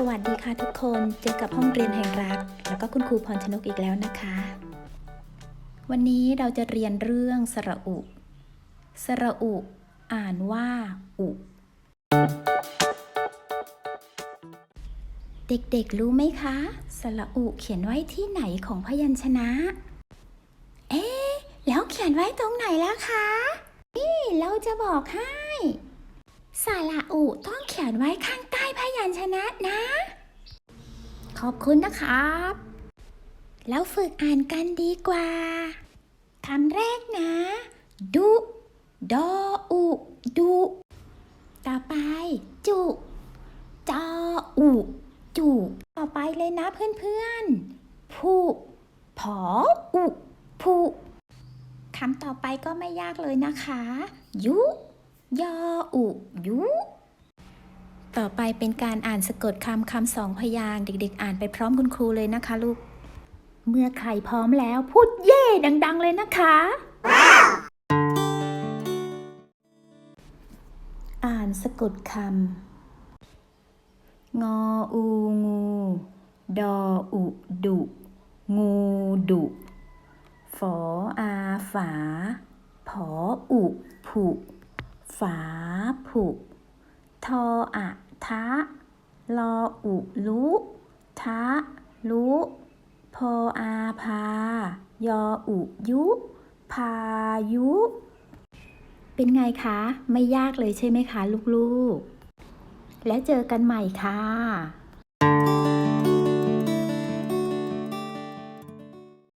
สวัสดีค่ะทุกคนเจอกับห้องเรียนแห่งรัก แล้วก็คุณครูพรชนกอีกแล้วนะคะ วันนี้เราจะเรียนเรื่องสระอุ สระอุ อ่านว่าอุ เด็กๆรู้ไหมคะ สระอุเขียนไว้ที่ไหนของพยัญชนะ เอ๊ะแล้วเขียนไว้ตรงไหนล่ะคะ นี่เราจะบอกให้ สระอุต้องเขียนไว้ข้าง ยัญชนะนะ ขอบคุณนะครับ แล้วฝึกอ่านกันดีกว่าคำแรกนะ ดุดออุดุต่อไป จุจออุจุต่อไปเลยนะเพื่อนๆผู้ผออุผู้คำต่อไปก็ไม่ยากเลยนะคะ ยุ ยออุยุ ต่อไปเป็นการอ่านสะกดคำคำสองพยางค์เด็กๆ อ่านไปพร้อมคุณครูเลยนะคะลูก เมื่อใครพร้อมแล้วพูดเย่ดัง ๆ เลยนะคะ อ่านสะกดคำงออูงู ดออุดุ งูดุฝออาฝา ผออุผุฝาผุทออะ ทะลออุลุทะลุพออาพายออุยุ พายุ เป็นไงคะ ไม่ยากเลยใช่ไหมคะ ลูกๆ แล้วเจอกันใหม่ค่ะ